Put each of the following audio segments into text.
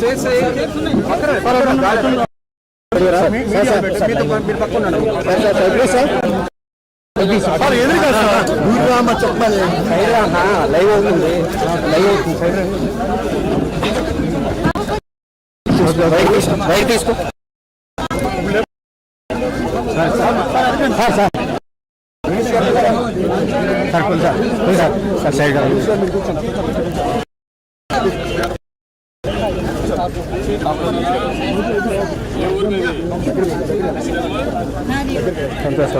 చేసే పక్కన చెప్పాలి. లైవ్ అవుతుంది. లైవ్ అవుతుంది రైట్ తీసుకో. Sir sir sir sir sir sir side Santosh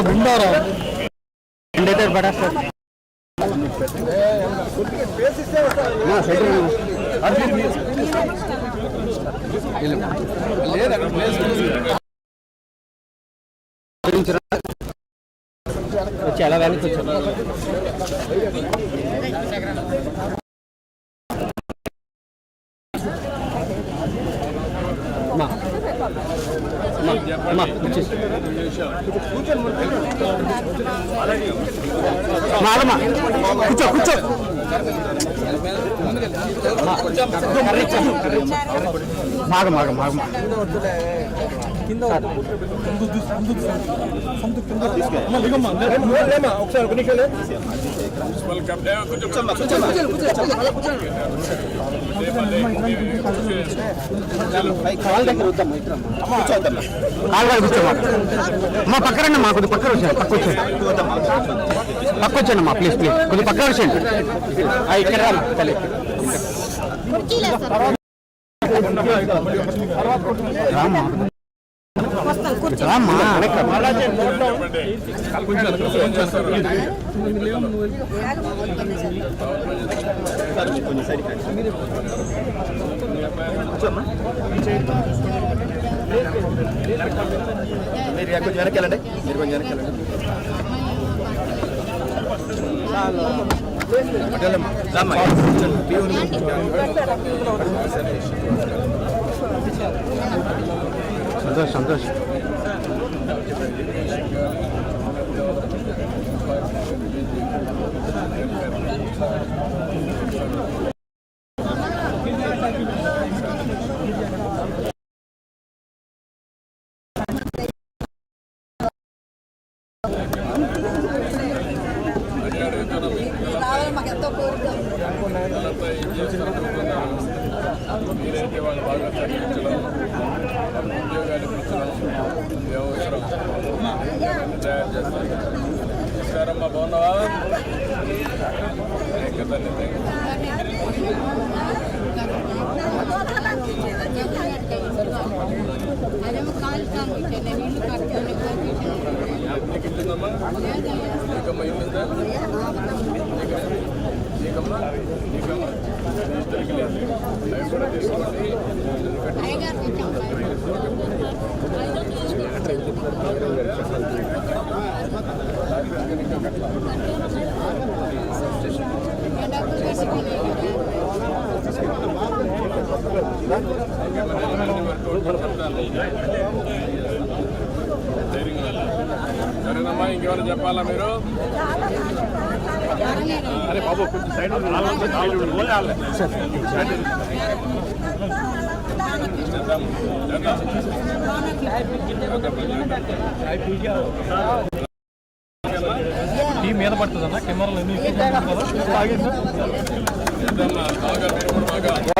sir బిండారా ఎండైతే పడేస్తారు వచ్చి ఎలా కానీ కూర్చో అమ్మా వచ్చేసి మాలమ్మ కూర్చో కూర్చో. మాగ మాగ మాగ. ఒకసారి ఒక నిమిషం కాళ్ళ దగ్గర అమ్మా పక్కరండి అమ్మా కొద్దిగా పక్కన వచ్చాను పక్క వచ్చాను పక్క వచ్చాను అమ్మా ప్లీజ్ ప్లీజ్ కొద్దిగా పక్కన వచ్చేయండి. ఆ, ఇక్కడ రా తల్లి. మీరు కొంచెం వెనక్కి వెళ్ళండి మీరు కొంచెం వెనక్కి వెళ్ళండి. సంతోష్ సంతోష్. Gracias. వీలైతే వాళ్ళు బాగా చదివించడం ఉద్యోగాలు ఇప్పించడం ఏ అవసరం తయారు చేస్తారు నమస్కారమ్మా బాగున్నావా తల్లి నీకమ్మా నీకమ్మా నీకమ్మా మీ ఇంకేమైనా చెప్పాలా మీరు? అరే బాబు కొంచెం సైడ్ టీ మీద పడుతుంది అన్న కెమెరాలు ఎన్ని బాగా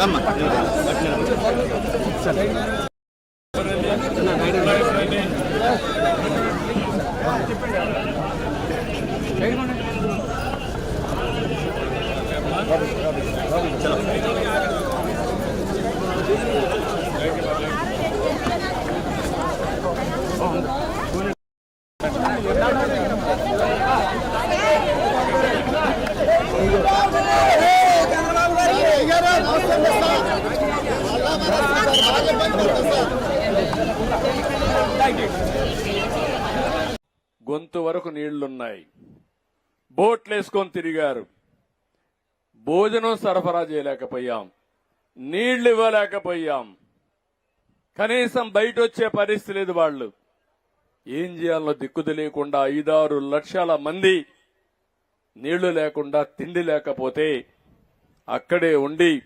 రమ్మ గొంతు వరకు నీళ్ళున్నాయి. బోట్లు వేసుకొని తిరిగారు. భోజనం సరఫరా చేయలేకపోయాం. నీళ్ళు ఇవ్వలేకపోయాం కనీసం బయట వచ్చే పరిస్థితి లేదు వాళ్ళు. ఏం చేయాలో దిక్కు తెలియకుండా ఐదారు లక్షల మంది నీళ్ళు లేకుండా తిండి లేకపోతే అక్కడే ఉండి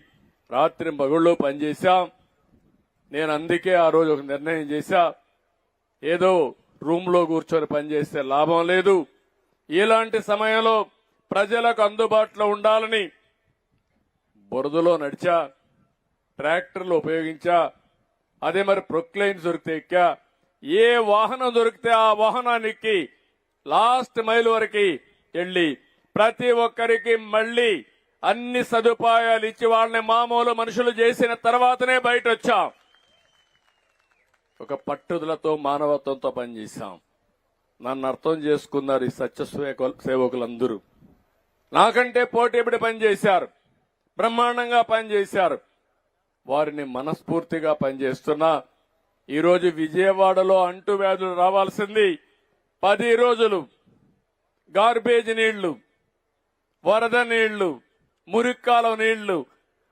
రాత్రి పగుళ్ళు పనిచేశాం. నేను అందుకే ఆ రోజు ఒక నిర్ణయం చేశా. ఏదో రూమ్లో కూర్చొని పనిచేస్తే లాభం లేదు. ఇలాంటి సమయంలో ప్రజలకు అందుబాటులో ఉండాలని బురదలో నడిచా ట్రాక్టర్లు ఉపయోగించా అదే మరి ప్రొక్లైన్ దొరికితే ఎక్కా ఏ వాహనం దొరికితే ఆ వాహనానికి లాస్ట్ మైల్ వరకు వెళ్ళి ప్రతి ఒక్కరికి మళ్ళీ అన్ని సదుపాయాలు ఇచ్చి వాళ్ళని మామూలు మనుషులు చేసిన తర్వాతనే బయట వచ్చాం ఒక పట్టుదలతో మానవత్వంతో పనిచేశాం. నన్ను అర్థం చేసుకున్నారు ఈ సత్య సేవకులందరూ. నాకంటే పోటీపడి పనిచేశారు. బ్రహ్మాండంగా పనిచేశారు. వారిని మనస్ఫూర్తిగా పనిచేస్తున్నా. ఈరోజు విజయవాడలో అంటువ్యాధులు రావాల్సింది పది రోజులు. గార్బేజ్ నీళ్ళు వరద నీళ్ళు మురిక్కాలం నీళ్ళు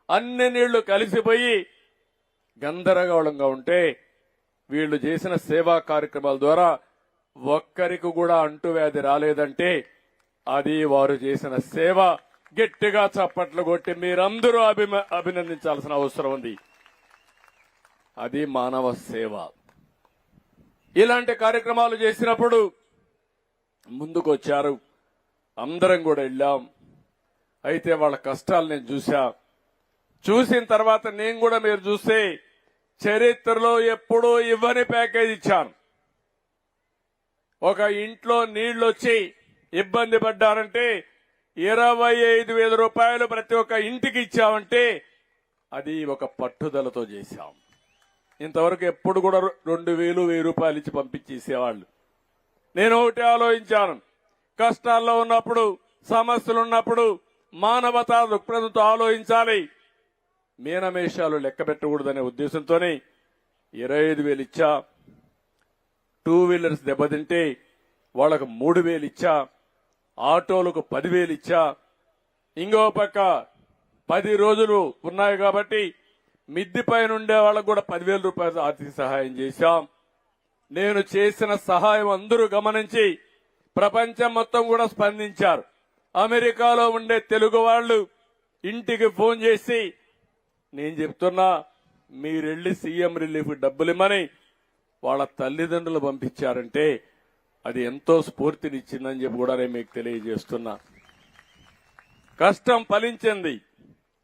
అన్ని నీళ్ళు కలిసిపోయి గందరగోళంగా ఉంటే వీళ్ళు చేసిన సేవా కార్యక్రమాల ద్వారా ఒక్కరికి కూడా అంటువ్యాధి రాలేదంటే అది వారు చేసిన సేవ గట్టిగా చప్పట్లు కొట్టి మీరందరూ అభిమ అభినందించాల్సిన అవసరం ఉంది. అది మానవ సేవ. ఇలాంటి కార్యక్రమాలు చేసినప్పుడు ముందుకొచ్చారు. అందరం కూడా వెళ్ళాం. అయితే వాళ్ళ కష్టాలు నేను చూసా చూసిన తర్వాత నేను కూడా మీరు చూస్తే చరిత్రలో ఎప్పుడూ ఇవ్వని ప్యాకేజ్ ఇచ్చాను. ఒక ఇంట్లో నీళ్ళు వచ్చి ఇబ్బంది పడ్డారంటే ఇరవై ఐదు వేల రూపాయలు ప్రతి ఒక్క ఇంటికి ఇచ్చామంటే అది ఒక పట్టుదలతో చేశాం. ఇంతవరకు ఎప్పుడు కూడా రెండు వేలు వెయ్యి రూపాయలు ఇచ్చి పంపించేసేవాళ్ళు. నేను ఒకటి ఆలోచించాను. కష్టాల్లో ఉన్నప్పుడు సమస్యలు ఉన్నప్పుడు మానవతా దృక్పథంతో ఆలోచించాలి. మీనమేషాలు లెక్క పెట్టకూడదనే ఉద్దేశంతోనే ఇరవై ఐదు వేలు ఇచ్చా టూ వీలర్స్ దెబ్బతింటే వాళ్ళకు మూడు వేలు ఇచ్చా ఆటోలకు పదివేలు ఇచ్చా ఇంకో పక్క పది రోజులు ఉన్నాయి కాబట్టి మిద్ది పైన ఉండే వాళ్ళకు కూడా పదివేల రూపాయలు ఆర్థిక సహాయం చేశాం. నేను చేసిన సహాయం అందరూ గమనించి ప్రపంచం మొత్తం కూడా స్పందించారు. అమెరికాలో ఉండే తెలుగు వాళ్ళు ఇంటికి ఫోన్ చేసి నేను చెప్తున్నా మీరెళ్ళి సీఎం రిలీఫ్ డబ్బులు ఇమ్మని వాళ్ళ తల్లిదండ్రులు పంపించారంటే అది ఎంతో స్ఫూర్తినిచ్చిందని చెప్పి కూడా నేను మీకు తెలియజేస్తున్నా. కష్టం ఫలించింది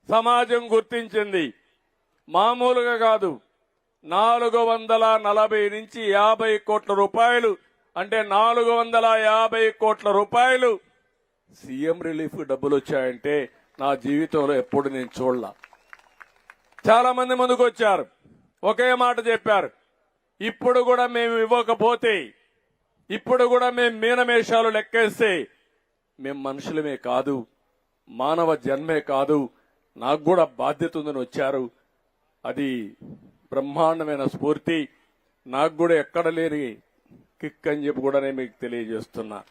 సమాజం గుర్తించింది. మామూలుగా కాదు నాలుగు వందల నలభై నుంచి యాభై కోట్ల రూపాయలు అంటే నాలుగు వందల యాభై కోట్ల రూపాయలు సీఎం రిలీఫ్ డబ్బులు వచ్చాయంటే నా జీవితంలో ఎప్పుడు నేను చూడలా. చాలా మంది ముందుకు వచ్చారు. ఒకే మాట చెప్పారు. ఇప్పుడు కూడా మేము ఇవ్వకపోతే ఇప్పుడు కూడా మేము మీనమేషాలు లెక్కేస్తే మేము మనుషులమే కాదు మానవ జన్మే కాదు నాకు కూడా బాధ్యత ఉందని వచ్చారు. అది బ్రహ్మాండమైన స్ఫూర్తి. నాకు కూడా ఎక్కడ లేని కిక్ అని చెప్పి కూడా నేను మీకు తెలియజేస్తున్నా.